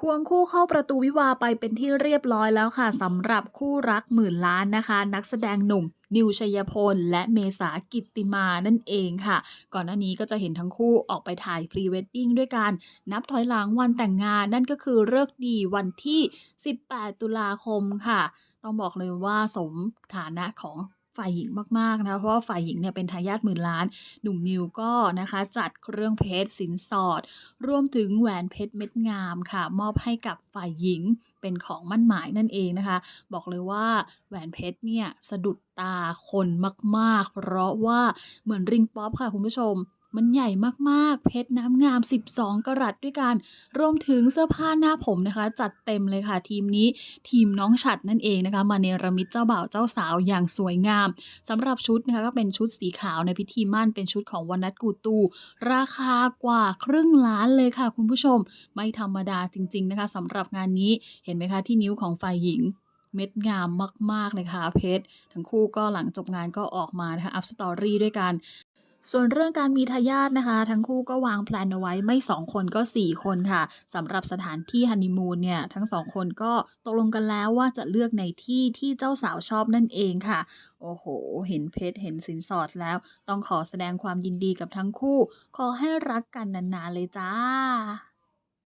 ควงคู่เข้าประตูวิวาไปเป็นที่เรียบร้อยแล้วค่ะสำหรับคู่รักหมื่นล้านนะคะ นักแสดงหนุ่มนิวชัยพล และเมษากิตติมานั่นเองค่ะ ก่อนหน้านี้ก็จะเห็นทั้งคู่ออกไปถ่ายพรีเวดดิ้งด้วยกัน นับถอยหลังวันแต่งงานนั่นก็คือเลิกษ์ดีวันที่ 18 ตุลาคมค่ะ ต้องบอกเลยว่าสมฐานะของ ฝ่ายหญิงมากๆนะเพราะว่าฝ่ายหญิงเนี่ยเป็นทายาทหมื่นล้าน หนุ่มนิวก็นะคะจัดเครื่องเพชรสินสอด รวมถึงแหวนเพชรเม็ดงามค่ะ มอบให้กับฝ่ายหญิงเป็นของมั่นหมายนั่นเองนะคะ บอกเลยว่าแหวนเพชรเนี่ยสะดุดตาคนมาก ๆ เพราะว่าเหมือนริงป๊อปค่ะคุณผู้ชม มันใหญ่มากๆ เพชรน้ำงาม 12 กรัตด้วยกัน รวมถึงเสื้อผ้าหน้าผมนะคะ จัดเต็มเลยค่ะทีมนี้ ทีมน้องฉัดนั่นเองนะคะ มาเนรมิตเจ้าบ่าวเจ้าสาวอย่างสวยงามสำหรับชุดนะคะก็เป็นชุดสีขาวในพิธีมั่นเป็นชุดของวันนัทกูตู ราคากว่าครึ่งล้านเลยค่ะคุณผู้ชม ไม่ธรรมดาจริง ๆนะคะสำหรับงานนี้เห็นไหมคะที่นิ้วของฝ่ายหญิงเม็ดงามมาก ๆ เลยค่ะเพชร ทั้งคู่ก็หลังจบงานก็ออกมานะคะ อัพสตอรี่ด้วยกัน ส่วนเรื่องการมีทายาทนะคะ ทั้งคู่ก็วางแพลนเอาไว้ไม่ 2 คนก็ 4 คนค่ะสำหรับสถานที่ฮันนีมูนเนี่ย ทั้งสองคนก็ตกลงกันแล้วว่าจะเลือกในที่ที่เจ้าสาวชอบนั่นเองค่ะ โอ้โห เห็นเพชรเห็นสินสอดแล้ว ต้องขอแสดงความยินดีกับทั้งคู่ ขอให้รักกันนานๆเลยจ้า